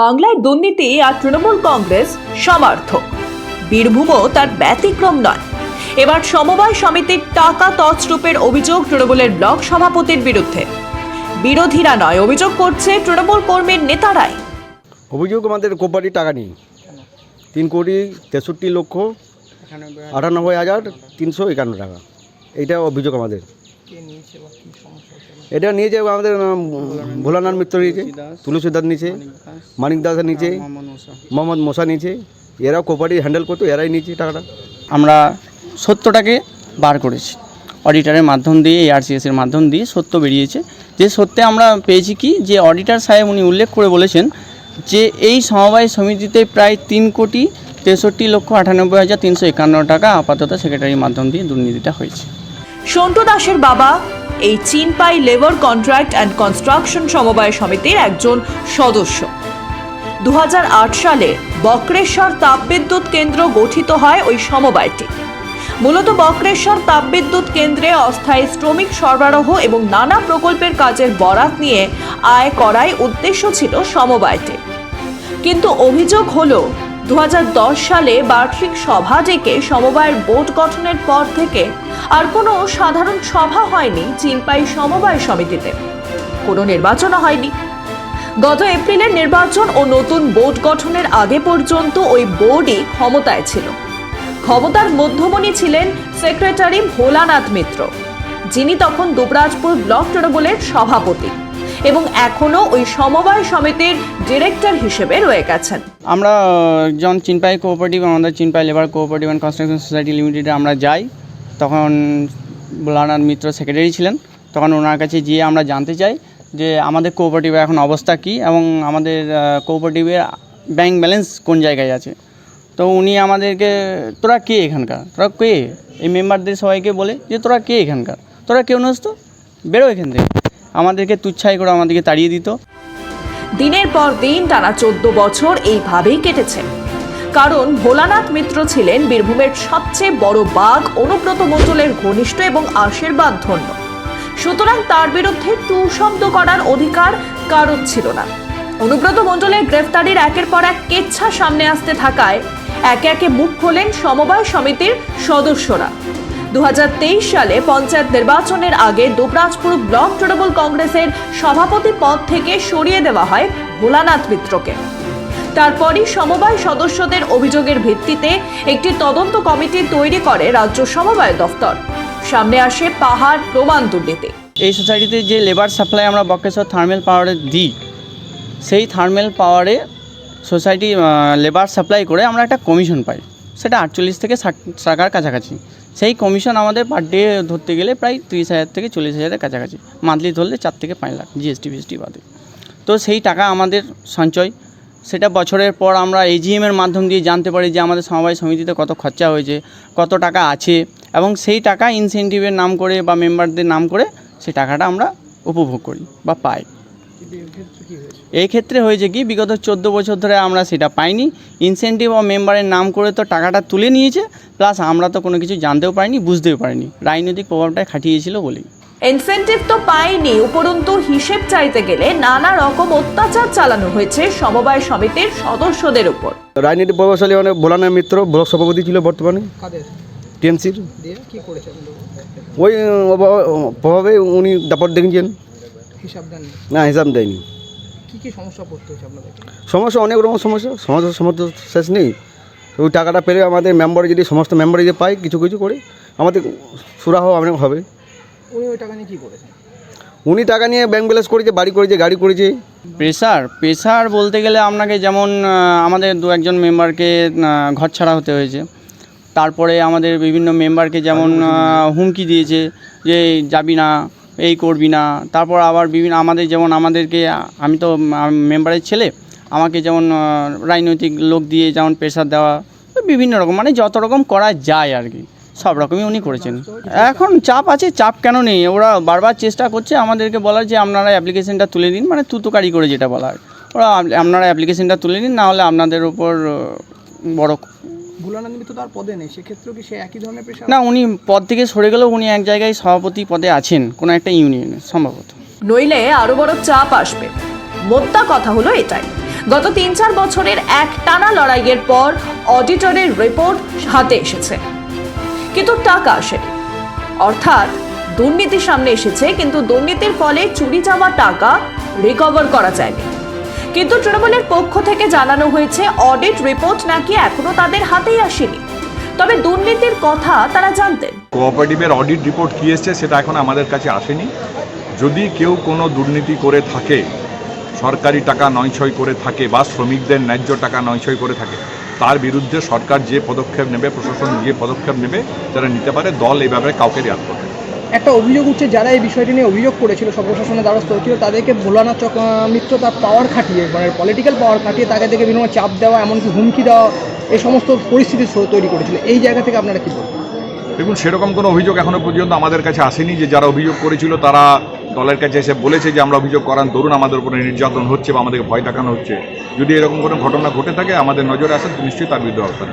বাংলায় দুর্নীতি আর তৃণমূল কংগ্রেস সমার্থক। বীরভূমও তার ব্যতিক্রম নয়। এবার সমবায় সমিতির টাকা তছরূপের অভিযোগ তৃণমূলের ব্লক সভাপতির বিরুদ্ধে। বিরোধীরা নয় অভিযোগ করছে তৃণমূল কর্মীর নেতারাই। অভিযোগ আমাদের কোম্পানি টাকা নেই তিন কোটি তেষট্টি লক্ষ আটানব্বই হাজার তিনশো একান্ন টাকা। এইটা অভিযোগ আমাদের। এটা নিয়ে নিয়েছে আমাদের ভোলানাথ মিত্র নিচে তুলসী দাস নিয়েছে, মানিক দাস নিচে মোহাম্মদ মোসা নিচে এরা কোম্পানি হ্যান্ডেল করতো, এরাই নিয়েছে টাকাটা। আমরা সত্যটাকে বার করেছি। অডিটারের মাধ্যম দিয়ে এআরসিএস এর মাধ্যম দিয়ে সত্য বেরিয়েছে। যে সত্যে আমরা পেয়েছি কি? যে অডিটার সাহেব উনি উল্লেখ করে বলেছেন যে এই সমবায় সমিতিতে প্রায় তিন কোটি তেষট্টি লক্ষ আটানব্বই হাজার তিনশো একান্ন টাকা আপাতত সেক্রেটারির মাধ্যম দিয়ে দুর্নীতিটা হয়েছে। সন্টু দাসের বাবা, এই Chinpai labour contract and construction সমবায় সমিতির একজন সদস্য। দু হাজার আট সালে বক্রেশ্বর তাপবিদ্যুৎ কেন্দ্র গঠিত হয় ওই সমবায়টি। মূলত বক্রেশ্বর তাপবিদ্যুৎ কেন্দ্রে অস্থায়ী শ্রমিক সরবরাহ এবং নানা প্রকল্পের কাজের বরাত নিয়ে আয় করাই উদ্দেশ্য ছিল সমবায়টি। কিন্তু অভিযোগ হলো দু হাজার দশ সালে বার্ষিক সভা ডেকে সমবায়ের বোর্ড গঠনের পর থেকে আর কোনো সাধারণ সভা হয়নি চিনপাই সমবায় সমিতিতে। কোনো নির্বাচনও হয়নি। গত এপ্রিলের নির্বাচন ও নতুন বোর্ড গঠনের আগে পর্যন্ত ওই বোর্ডই ক্ষমতায় ছিল। ক্ষমতার মধ্যমণি ছিলেন সেক্রেটারি ভোলানাথ মিত্র, যিনি তখন দুবরাজপুর ব্লক তৃণমূলের সভাপতি। এবং এখনও ওই সমবায় সমিতির ডিরেক্টর হিসেবে রয়ে গেছেন। আমরা যখন চিনপাই কোঅপারেটিভ, আমাদের Chinpai labour cooperative and construction society লিমিটেডে আমরা যাই, তখন ভোলানাথ মিত্র সেক্রেটারি ছিলেন। তখন ওনার কাছে গিয়ে আমরা জানতে চাই যে আমাদের কোঅপারেটিভের এখন অবস্থা কী এবং আমাদের কোঅপারেটিভের ব্যাংক ব্যালেন্স কোন জায়গায় আছে। তো উনি আমাদেরকে, তোরা কে এখানকার? তোরা কে? এই মেম্বারদের সবাইকে বলে যে, তোরা কে এখানকার? তোরা কেউ নোস তো বেরো এখান থেকে। আমাদেরকে তুচ্ছাই করে আমাদেরকে তাড়িয়ে দিত। দিনের পর দিন টানা চোদ্দ বছর এইভাবেই কেটেছে। কারণ ভোলানাথ মিত্র ছিলেন বীরভূমের সবচেয়ে বড় বাঘ, অনুব্রত মণ্ডলের ঘনিষ্ঠ এবং আশীর্বাদ ধন্য। সুতরাং তার বিরুদ্ধে টু শব্দ করার অধিকার কারণ ছিল না। অনুব্রত মণ্ডলের গ্রেফতারির একের পর এক কেচ্ছা সামনে আসতে থাকায় একে একে মুখ খোলেন সমবায় সমিতির সদস্যরা। দু হাজার তেইশ সালে পঞ্চায়েত নির্বাচনের আগে দুবরাজপুর ব্লক তৃণমূল কংগ্রেসের সভাপতি পদ থেকে সরিয়ে দেওয়া হয় ভোলানাথ মিত্রকে। তারপরই সমবায় সদস্যদের অভিযোগের ভিত্তিতে একটি তদন্ত কমিটি তৈরি করে রাজ্য সমবায় দফতর। সামনে আসে পাহাড় প্রমাণ দুর্নীতি। এই সোসাইটিতে যে লেবার সাপ্লাই আমরা বক্রেশ্বর থার্মেল পাওয়ারে দিই, সেই থার্মেল পাওয়ারে সোসাইটি লেবার সাপ্লাই করে আমরা একটা কমিশন পাই। সেটা আটচল্লিশ থেকে ষাট টাকার কাছাকাছি। সেই কমিশন আমাদের পার ডে ধরতে গেলে প্রায় তিরিশ হাজার থেকে চল্লিশ হাজারের কাছাকাছি। মান্থলি ধরলে চার থেকে পাঁচ লাখ জিএসটি ফিএসটি বাদে। তো সেই টাকা আমাদের সঞ্চয়। সেটা বছরের পর আমরা এজিএমের মাধ্যম দিয়ে জানতে পারি যে আমাদের সমবায় সমিতিতে কত খরচা হয়েছে, কত টাকা আছে এবং সেই টাকা ইনসেন্টিভের নাম করে বা মেম্বারদের নাম করে সেই টাকাটা আমরা উপভোগ করি বা পাই। এই ক্ষেত্রে হয়েছে কি বিগত চোদ্দ বছর ধরে আমরা সেটা পাইনি। ইনসেন্টিভ ও মেম্বারের নাম করে তো টাকাটা তুলে নিয়েছে প্লাস আমরা তো কোনো কিছু জানতেও পারিনি বুঝতেও পারিনি। রাজনৈতিক প্রভাবটা খাটিয়েছিল বলেই। ইনসেন্টিভ তো পায়নি উপরন্তু হিসেব চাইতে গেলে নানা রকম অত্যাচার চালানো হয়েছে সমবায় সমিতির সদস্যদের উপর। রাজনীতি প্রভাবশালী মানে ভোলানাথ মিত্র ব্লক সভাপতি ছিল বর্তমানে। কাদের? টিএমসির দিয়ে ওই প্রভাবে উনি দাপট দেখেছেন হিসাব দেন না হিসাব দেয়নি। কি কি সমস্যা পড়তে হচ্ছে আপনাদেরকে সমস্যা অনেক রকম সমস্যা। সমস্যার সমস্ত শেষ নেই। ওই টাকাটা পেলে আমাদের মেম্বারে যদি সমস্ত মেম্বারে যদি পাই কিছু কিছু করে আমাদের সুরাহ অনেক হবে। উনি ওই টাকা নিয়ে কি করেছেন? উনি টাকা নিয়ে ব্যাংক ব্যালেন্স করেছে বাড়ি করেছে গাড়ি করেছে। প্রেশার প্রেশার বলতে গেলে আপনাকে যেমন আমাদের দু একজন মেম্বারকে ঘর ছাড়া হতে হয়েছে। তারপরে আমাদের বিভিন্ন মেম্বারকে যেমন হুমকি দিয়েছে যে যাবি না এই করবি না। তারপর আবার বিভিন্ন আমাদের যেমন আমাদেরকে, আমি তো মেম্বারের ছেলে, আমাকে যেমন রাজনৈতিক লোক দিয়ে যেমন প্রেশার দেওয়া বিভিন্ন রকম মানে যত রকম করা যায় আর কি, সব রকমই উনি করেছেন। এখন চাপ আছে, চাপ কেন নেই? ওরা বারবার চেষ্টা করছে আমাদেরকে বলার যে আপনারা অ্যাপ্লিকেশনটা তুলে নিন মানে তুতুকারি করে যেটা বলা হয়। ওরা আপনারা অ্যাপ্লিকেশনটা তুলে নিন, না হলে আপনাদের উপর বড় ভোলানন্দ মিত্র তো আর পদে নেই সেক্ষেত্রেও কি সে একই ধরনের পেশা? না উনি পদ থেকে সরে গেলেও উনি এক জায়গায় সভাপতি পদে আছেন কোনো একটা ইউনিয়নে সম্ভবত। নইলে আরও বড় চাপ আসবে। মোদ্দা কথা হলো এটাই। গত তিন চার বছরের এক টানা লড়াইয়ের পর অডিটরের রিপোর্ট হাতে এসেছে। কিন্তু টাকা আসেনি। অর্থাৎ দুর্নীতি সামনে এসেছে কিন্তু দুর্নীতির ফলে চুরি যাওয়া টাকা রিকভার করা যায়নি। কিন্তু তৃণমূলের পক্ষ থেকে জানানো হয়েছে অডিট রিপোর্ট নাকি এখনও তাদের হাতেই আসেনি। তবে দুর্নীতির কথা তারা জানতেন। কোঅপারেটিভের অডিট রিপোর্ট কী এসছে সেটা এখন আমাদের কাছে আসেনি। যদি কেউ কোনো দুর্নীতি করে থাকে, সরকারি টাকা নয়ছয় করে থাকে বা শ্রমিকদের ন্যায্য টাকা নয়ছয় করে থাকে, তার বিরুদ্ধে সরকার যে পদক্ষেপ নেবে, প্রশাসন যে পদক্ষেপ নেবে যারা নিতে পারে, দল ব্যাপারে কাউকে রেয়াত করবে। একটা অভিযোগ উঠছে, যারা এই বিষয়টি নিয়ে অভিযোগ করেছিল প্রশাসনের দ্বারস্থ হচ্ছিল তাদেরকে ভোলানাথ চক মিত্র তার পাওয়ার খাটিয়ে মানে পলিটিক্যাল পাওয়ার খাটিয়ে তাকে থেকে বিভিন্ন চাপ দেওয়া, এমনকি হুমকি দেওয়া, এই সমস্ত পরিস্থিতি তৈরি করেছিল। এই জায়গা থেকে আপনারা কি বলবেন? দেখুন, সেরকম কোনো অভিযোগ এখনও পর্যন্ত আমাদের কাছে আসেনি যে যারা অভিযোগ করেছিল, তারা দলের কাছে এসে বলেছে যে আমরা অভিযোগ করান, ধরুন আমাদের উপরে নির্যাতন হচ্ছে বা আমাদেরকে ভয় দেখানো হচ্ছে। যদি এরকম কোনো ঘটনা ঘটে থাকে, আমাদের নজরে আসে নিশ্চয়ই তার বিরুদ্ধে ব্যবস্থা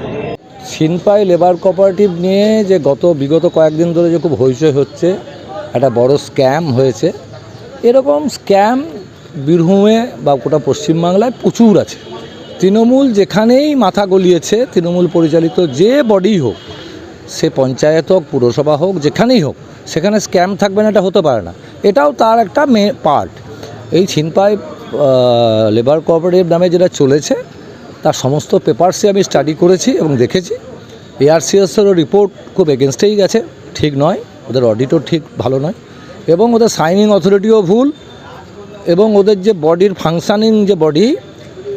নেব। ছিনপাই লেবার কোঅপারেটিভ নিয়ে যে গত বিগত কয়েকদিন ধরে যে খুব হইচই হচ্ছে, একটা বড় স্ক্যাম হয়েছে। এরকম স্ক্যাম বীরভূমে বা গোটা পশ্চিমবাংলায় প্রচুর আছে। তৃণমূল যেখানেই মাথা গলিয়েছে, তৃণমূল পরিচালিত যে বডি হোক, সে পঞ্চায়েত হোক, পুরসভা হোক, যেখানেই হোক, সেখানে স্ক্যাম থাকবে না, এটা হতে পারে না। এটাও তার একটা মে পার্ট এই ছিনপাই লেবার কোঅপারেটিভ নামে যেটা চলেছে তার সমস্ত পেপারসই আমি স্টাডি করেছি এবং দেখেছি। এআরসিএসেরও রিপোর্ট খুব এগেনস্টেই গেছে, ঠিক নয়। ওদের অডিটও ঠিক ভালো নয়। এবং ওদের সাইনিং অথরিটিও ভুল। এবং ওদের যে বডির ফাংশানিং যে বডি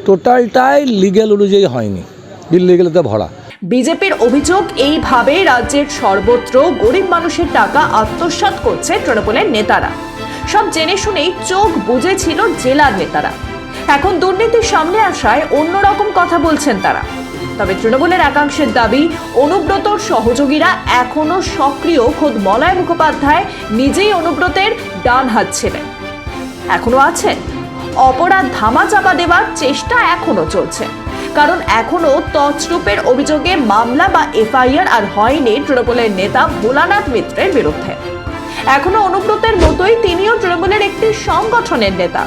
টোটালটাই লিগেল অনুযায়ী হয়নি। ইলিগেলিতে ভরা। বিজেপির অভিযোগ এইভাবে রাজ্যের সর্বত্র গরিব মানুষের টাকা আত্মসাৎ করছে তৃণমূলের নেতারা। সব জেনে শুনেই চোখ বুঝেছিল জেলার নেতারা। এখন দুর্নীতির সামনে আসায় অন্যরকম কথা বলছেন তারা। তবে তৃণমূলের একাংশের দাবি, অনুব্রতর সহযোগীরা এখনও সক্রিয়। খোদ মলয় মুখোপাধ্যায় নিজেই অনুব্রতের ডান হাত ছিলেন। এখনও আছেন। অপরাধ ধামা চাপা দেওয়ার চেষ্টা এখনও চলছে। কারণ এখনও তছরূপের অভিযোগে মামলা বা এফআইআর আর হয়নি তৃণমূলের নেতা ভোলানাথ মিত্রের বিরুদ্ধে। এখনও অনুব্রতের মতোই তিনিও তৃণমূলের একটি সংগঠনের নেতা।